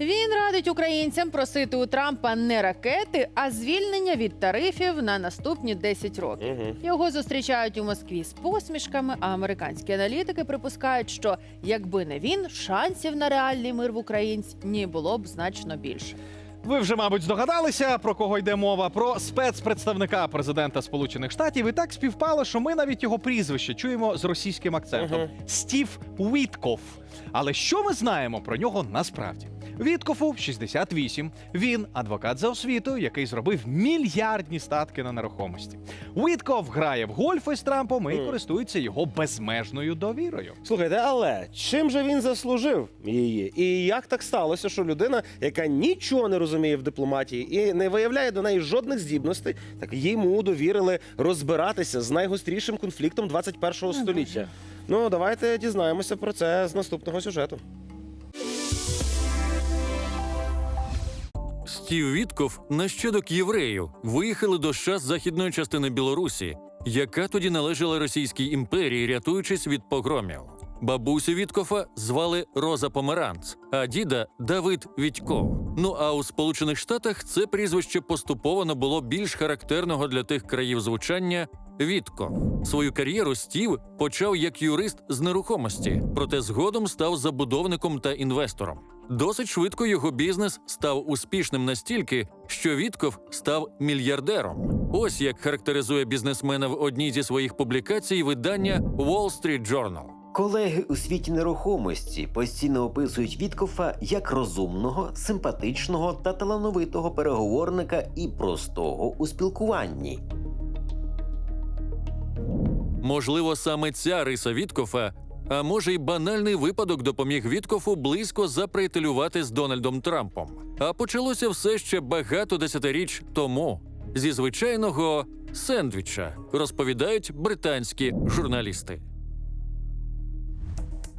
Він радить українцям просити у Трампа не ракети, а звільнення від тарифів на наступні 10 років. Угу. Його зустрічають у Москві з посмішками, а американські аналітики припускають, що якби не він, шансів на реальний мир в Українці було б значно більше. Ви вже, мабуть, здогадалися, про кого йде мова. Про спецпредставника президента Сполучених Штатів. І так співпало, що ми навіть його прізвище чуємо з російським акцентом: Мгм. Стів Вітков. Але що ми знаємо про нього насправді? Віткофу 68. Він адвокат за освітою, який зробив мільярдні статки на нерухомості. Вітков грає в гольф із Трампом і користується його безмежною довірою. Слухайте, але чим же він заслужив її? І як так сталося, що людина, яка нічого не розуміє в дипломатії і не виявляє до неї жодних здібностей, так йому довірили розбиратися з найгострішим конфліктом 21-го століття. Ну, давайте дізнаємося про це з наступного сюжету. Стів Вітков, нащадок євреїв, виїхали до США з західної частини Білорусі, яка тоді належала Російській імперії, рятуючись від погромів. Бабусю Віткофа звали Роза Померанц, а діда Давид Вітьков. Ну а у Сполучених Штатах це прізвище поступово набуло більш характерного для тих країв звучання Вітков. Свою кар'єру Стів почав як юрист з нерухомості, проте згодом став забудовником та інвестором. Досить швидко його бізнес став успішним настільки, що Вітков став мільярдером. Ось як характеризує бізнесмена в одній зі своїх публікацій видання Wall Street Journal. Колеги у світі нерухомості постійно описують Віткофа як розумного, симпатичного та талановитого переговорника і простого у спілкуванні. Можливо, саме ця риса Віткофа, а може й банальний випадок допоміг Віткофу близько заприятелювати з Дональдом Трампом. А почалося все ще багато десятиріч тому зі звичайного сендвіча, розповідають британські журналісти.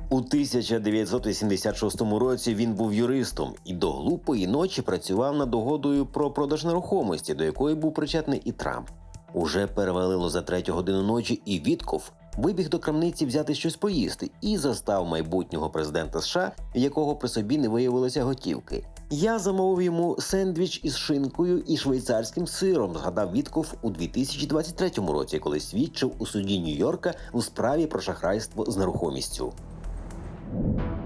У 1986 році він був юристом і до глупої ночі працював над угодою про продаж нерухомості, до якої був причетний і Трамп. Уже перевалило за третю годину ночі, і Вітков вибіг до крамниці взяти щось поїсти і застав майбутнього президента США, якого при собі не виявилося готівки. Я замовив йому сендвіч із шинкою і швейцарським сиром, згадав Вітков у 2023 році, коли свідчив у суді Нью-Йорка у справі про шахрайство з нерухомістю.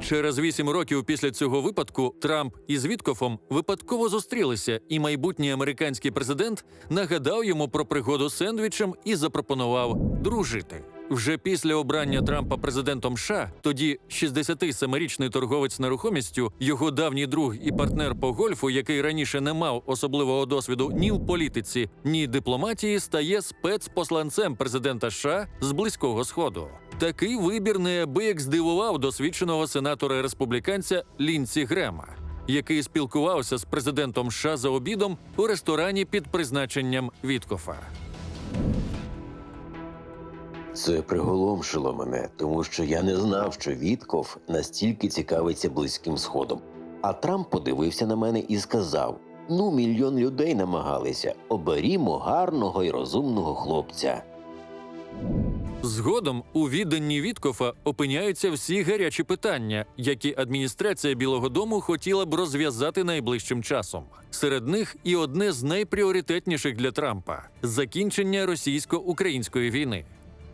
Через вісім років після цього випадку Трамп із Віткофом випадково зустрілися, і майбутній американський президент нагадав йому про пригоду з сендвічем і запропонував дружити. Вже після обрання Трампа президентом США, тоді 67-річний торговець нерухомістю, його давній друг і партнер по гольфу, який раніше не мав особливого досвіду ні в політиці, ні дипломатії, стає спецпосланцем президента США з близького сходу. Такий вибір неабияк здивував досвідченого сенатора республіканця Лінсі Грема, який спілкувався з президентом США за обідом у ресторані під призначенням Віткофа. Це приголомшило мене, тому що я не знав, що Вітков настільки цікавиться близьким сходом. А Трамп подивився на мене і сказав: Ну, мільйон людей намагалися, оберімо гарного і розумного хлопця. Згодом у відданні Віткофа опиняються всі гарячі питання, які адміністрація Білого Дому хотіла б розв'язати найближчим часом. Серед них і одне з найпріоритетніших для Трампа закінчення російсько-української війни.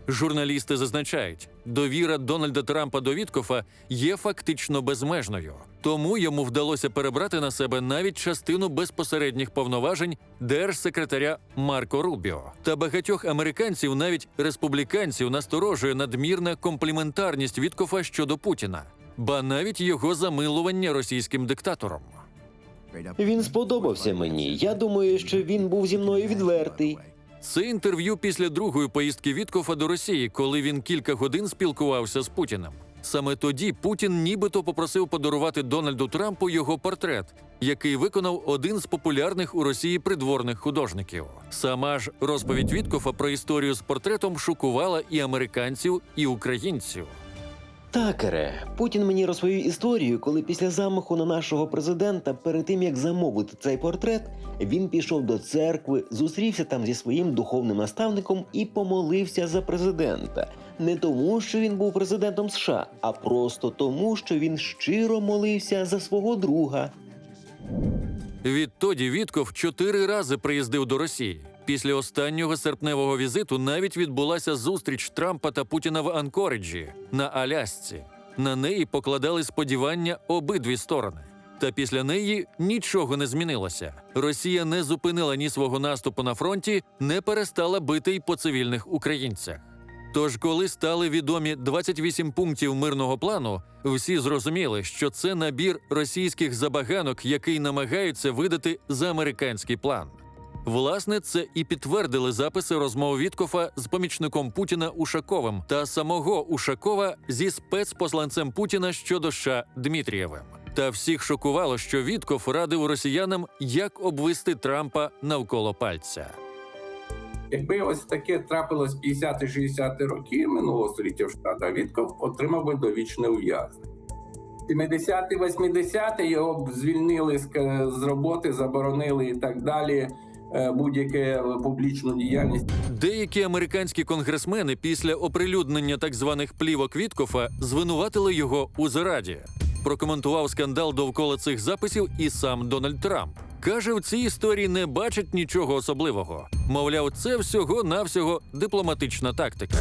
Журналісти зазначають, довіра Дональда Трампа до Віткофа є фактично безмежною, тому йому вдалося перебрати на себе навіть частину безпосередніх повноважень держсекретаря Марко Рубіо. Та багатьох американців, навіть республіканців, насторожує надмірна компліментарність Віткофа щодо Путіна, ба навіть його замилування російським диктатором. Він сподобався мені. Я думаю, що він був зі мною відвертий. Це інтерв'ю після другої поїздки Віткофа до Росії, коли він кілька годин спілкувався з Путіним. Саме тоді Путін нібито попросив подарувати Дональду Трампу його портрет, який виконав один з популярних у Росії придворних художників. Сама ж розповідь Віткофа про історію з портретом шокувала і американців, і українців. Такере, Путін мені розповів історію, коли після замаху на нашого президента, перед тим як замовити цей портрет, він пішов до церкви, зустрівся там зі своїм духовним наставником і помолився за президента. Не тому, що він був президентом США, а просто тому, що він щиро молився за свого друга. Відтоді Вітков чотири рази приїздив до Росії. Після останнього серпневого візиту навіть відбулася зустріч Трампа та Путіна в Анкориджі на Алясці. На неї покладали сподівання обидві сторони. Та після неї нічого не змінилося. Росія не зупинила ні свого наступу на фронті, не перестала бити й по цивільних українцях. Тож, коли стали відомі 28 пунктів мирного плану, всі зрозуміли, що це набір російських забаганок, який намагаються видати за американський план. Власне, це і підтвердили записи розмов Віткофа з помічником Путіна Ушаковим та самого Ушакова зі спецпосланцем Путіна щодо США Дмитрієвим. Та всіх шокувало, що Вітков радив росіянам, як обвести Трампа навколо пальця. Якби ось таке трапилось 50-60 роки минулого століття в Штатах, Вітков отримав би довічне ув'язнення. 70-ті, 80-ті його б звільнили з роботи, заборонили і так далі. Е, Будь-яке публічну діяльність. Деякі американські конгресмени після оприлюднення так званих плівок Віткофа звинуватили його у зраді. Прокоментував скандал довкола цих записів і сам Дональд Трамп. Каже, в цій історії не бачить нічого особливого. Мовляв, це всього навсього дипломатична тактика.